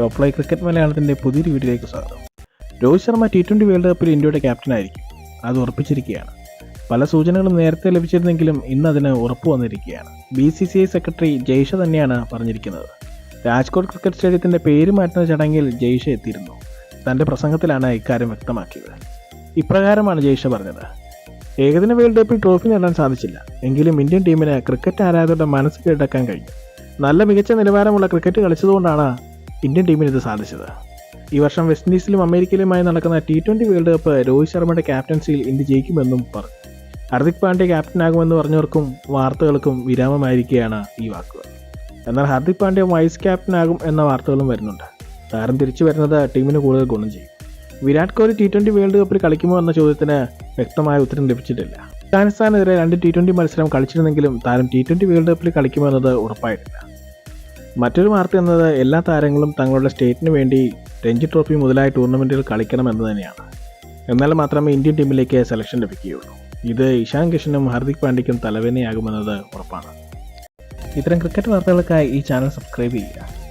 Top ലൈ cricket മലയാളത്തിന്റെ പുതിയൊരു വീഡിയോയിലേക്ക് സ്വാഗതം. Rohit Sharma T twenty world കപ്പിൽ ഇന്ത്യയുടെ ക്യാപ്റ്റനായിരിക്കും അത് ഉറപ്പിച്ചിരിക്കുകയാണ്. പല സൂചനകളും നേരത്തെ ലഭിച്ചിരുന്നെങ്കിലും ഇന്ന് അതിന് ഉറപ്പ് വന്നിരിക്കുകയാണ്. B C C I secretary Jay Shah തന്നെയാണ് പറഞ്ഞിരിക്കുന്നത്. രാജ്കോട്ട് ക്രിക്കറ്റ് സ്റ്റേഡിയത്തിന്റെ പേര് മാറ്റുന്ന ചടങ്ങിൽ ജയ്ഷ എത്തിയിരുന്നു. തന്റെ പ്രസംഗത്തിലാണ് ഇക്കാര്യം വ്യക്തമാക്കിയത്. ഇപ്രകാരമാണ് ജയ്ഷ പറഞ്ഞത്. ഏകദിന വേൾഡ് കപ്പിൽ ട്രോഫി നേടാൻ സാധിച്ചില്ല. എങ്കിലും ഇന്ത്യൻ ടീമിന് ക്രിക്കറ്റ് ആരാധകരുടെ മനസ്സ് കീഴടക്കാൻ കഴിഞ്ഞു. നല്ല മികച്ച നിലവാരമുള്ള ക്രിക്കറ്റ് കളിച്ചതുകൊണ്ടാണ് ഇന്ത്യൻ ടീമിന് ഇത് സാധിച്ചത്. ഈ വർഷം വെസ്റ്റ് ഇൻഡീസിലും അമേരിക്കയിലുമായി നടക്കുന്ന T twenty world cup Rohit ശർമ്മയുടെ ക്യാപ്റ്റൻസിയിൽ ഇന്ത്യ ജയിക്കുമെന്നും പറഞ്ഞു ഹർദിക് പാണ്ഡ്യ ക്യാപ്റ്റനാകുമെന്ന് പറഞ്ഞവർക്കും വാർത്തകൾക്കും വിരാമമായിരിക്കുകയാണ് ഈ വാക്കുകൾ. എന്നാൽ ഹർദിക് പാണ്ഡ്യ വൈസ് ക്യാപ്റ്റനാകും എന്ന വാർത്തകളും വരുന്നുണ്ട്. താരം തിരിച്ചു വരുന്നത് ടീമിന് കൂടുതൽ ഗുണം ചെയ്യും. Virat Kohli T twenty world കപ്പിൽ കളിക്കുമോ എന്ന ചോദ്യത്തിന് വ്യക്തമായ ഉത്തരം ലഭിച്ചിട്ടില്ല. അഫ്ഗാനിസ്ഥാനെതിരെ രണ്ട് ടി ട്വന്റി മത്സരം കളിച്ചിരുന്നെങ്കിലും താരം ടി ട്വന്റി വേൾഡ് കപ്പിൽ കളിക്കുമോ എന്നത് ഉറപ്പായിട്ടില്ല. മറ്റൊരു വാർത്ത എന്നത് എല്ലാ താരങ്ങളും തങ്ങളുടെ സ്റ്റേറ്റിന് വേണ്ടി രഞ്ജി ട്രോഫി മുതലായ ടൂർണമെന്റുകൾ കളിക്കണം എന്ന് തന്നെയാണ്. എന്നാൽ മാത്രമേ ഇന്ത്യൻ ടീമിലേക്ക് സെലക്ഷൻ ലഭിക്കുകയുള്ളൂ. ഇത് ഇഷാൻ കിഷനും ഹാർദിക് പാണ്ഡ്യയ്ക്കും തലവേദനയാകുമെന്നത് ഉറപ്പാണ്. ഇത്തരം ക്രിക്കറ്റ് വാർത്തകൾക്കായി ഈ ചാനൽ സബ്സ്ക്രൈബ് ചെയ്യുക.